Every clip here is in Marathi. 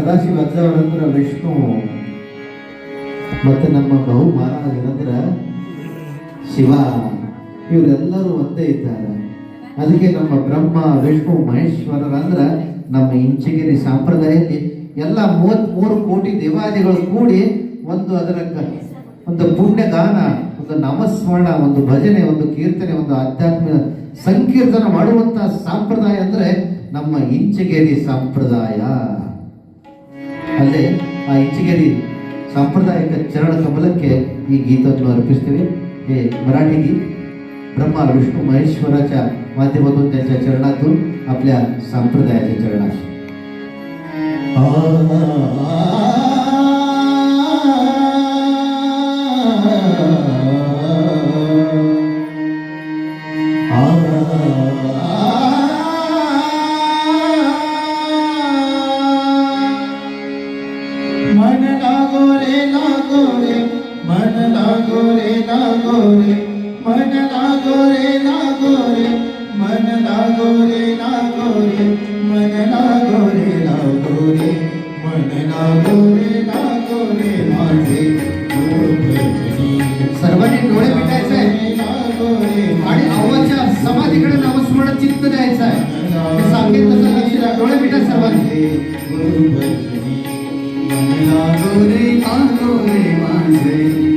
ಸದಾಶಿವ ಅಜ್ಜವರಂದ್ರ ವಿಷ್ಣು. ಮತ್ತೆ ನಮ್ಮ ಬಹು ಮಹಾರಾಜರಂದ್ರ ಶಿವ. ಇವರೆಲ್ಲರೂ ಒಂದೇ ಇದ್ದಾರೆ. ಅದಕ್ಕೆ ನಮ್ಮ ಬ್ರಹ್ಮ, ವಿಷ್ಣು ಮಹೇಶ್ವರರಂದ್ರ ನಮ್ಮ ಇಂಚಗಿರಿ ಸಂಪ್ರದಾಯದಲ್ಲಿ ಎಲ್ಲ ಮೂವತ್ಮೂರು ಕೋಟಿ ದೇವಾದಿಗಳು ಕೂಡಿ ಒಂದು ಅದರ ಒಂದು ಪುಣ್ಯ ಗಾನ ಒಂದು ನಮಸ್ಮರಣ, ಒಂದು ಭಜನೆ, ಒಂದು ಕೀರ್ತನೆ, ಒಂದು ಆಧ್ಯಾತ್ಮಿಕ ಸಂಕೀರ್ತನ ಮಾಡುವಂತಹ ಸಂಪ್ರದಾಯ ಅಂದ್ರೆ ನಮ್ಮ ಇಂಚಗೇರಿ ಸಂಪ್ರದಾಯ. ಅಲ್ಲದೆ ಆ ಇಂಚಿಗೇರಿ ಸಾಂಪ್ರದಾಯಿಕ ಚರಣ ಕಮಲಕ್ಕೆ ಈ ಗೀತವನ್ನು ಅರ್ಪಿಸ್ತೀವಿ. हे मराठी गीत ब्रह्मा विष्णू महेश्वराच्या माध्यमातून त्यांच्या चरणातून आपल्या संप्रदायाच्या चरणाशी मन लागो रे लागो रे. मन लागो रे लागो रे. मन लागो रे लागो रे. मन लागो रे लागो रे. मन लागो रे लागो रे. मन लागो रे लागो रे. माझे सर्वांनी डोळे मिटायचे आणि अव्वाच्या समाधीकडे नामस्मरण चित्त द्यायचं आहे. सांगेल तसं लक्ष डोळे मिटा सर्वांनी.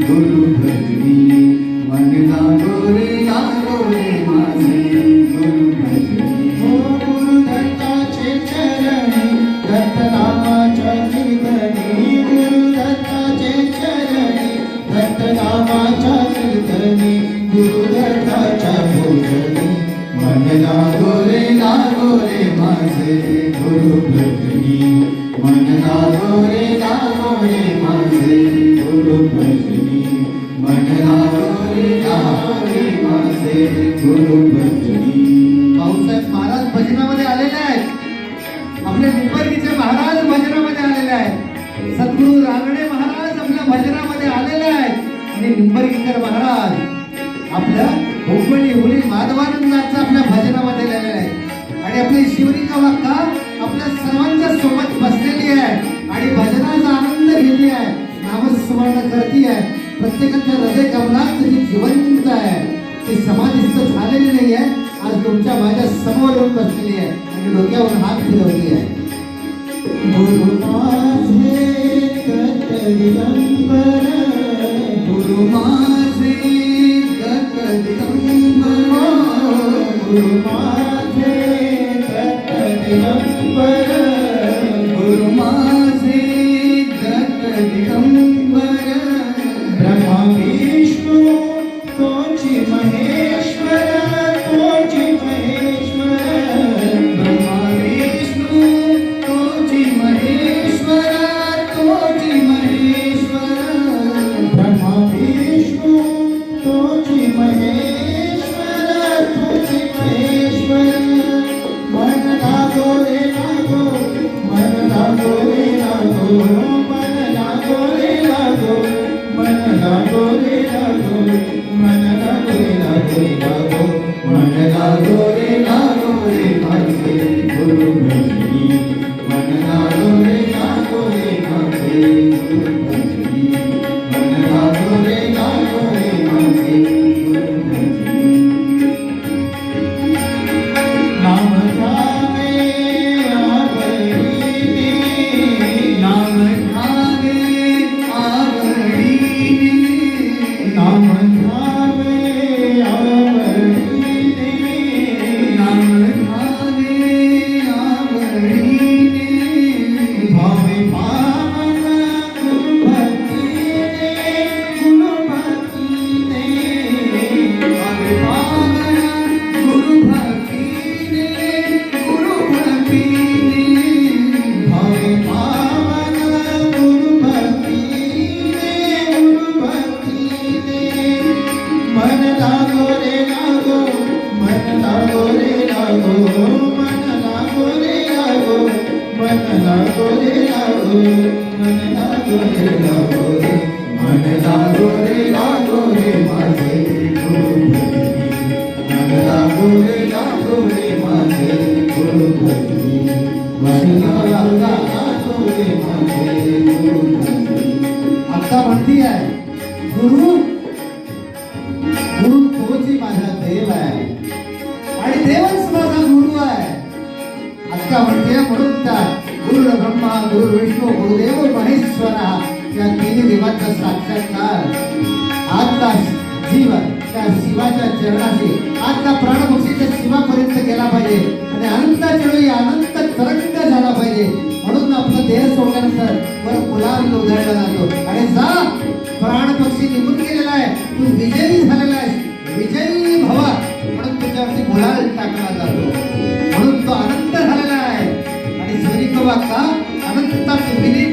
गुरु भजनी माझे गुरु भजनी मन लागो रे माझे गुरु भजनी मन लागो रे माझे गुरु भजनी भाऊसाहेब महाराज भजनामध्ये आलेले आहेत. आपले मुंबईचे महाराज भजनामध्ये आलेले आहेत. सद्गुरु रांगणे महाराज आपल्या भजनामध्ये आलेले आहेत. आणि निंबर्गीकर महाराज आपल्या हुबळी हुली माधवानंदाचं आपल्या भजनामध्ये शिवरिका वाक्का आपल्या सर्वांच्या सोबत बसलेली आहे आणि भजनाचा आनंद घेतली आहे. नामस्मरण करती आहे. प्रत्येकाच्या हृदय कमलात ती जिवंत ती समाधिस्थ झालेली नाही आज तुमच्या समोर येऊन बसलेली आहे. आणि डोक्यावर हात गुरु माझे दत्त दिगंबर गुरु माझे दत्त दिगंबर गुरु माझे रे लागो लागो मन लागो रे लागो आता म्हणती आहे गुरु गुरु तोची माझा देव आहे. आणि देवच माझा गुरु आहे. आता म्हणते म्हणून त्या गुरु ब्रह्मा गुरु विष्णू गुरुदेव महेश्वर या तिन्ही देवाचा साक्षात्कार. आजचा जीवन त्या शिवाच्या चरणाशी आजचा प्राणपक्षीच्या शिवापर्यंत गेला पाहिजे. आणि अनंताच्या वेळी अनंत तरंग झाला पाहिजे. म्हणून वर गुलाल उधळला जातो आणि जा प्राणपक्षी निघून गेलेला आहे. तू विजयी झालेला आहेस. विजयी भवा. म्हणून तुझ्यावरती गुलाल टाकला जातो. म्हणून तो आनंद झालेला आहे. आणि सैनिकवा का अनंतात विलीन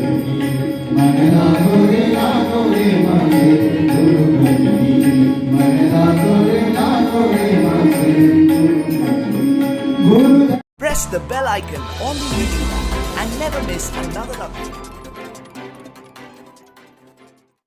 icon on the YouTube and never miss another update.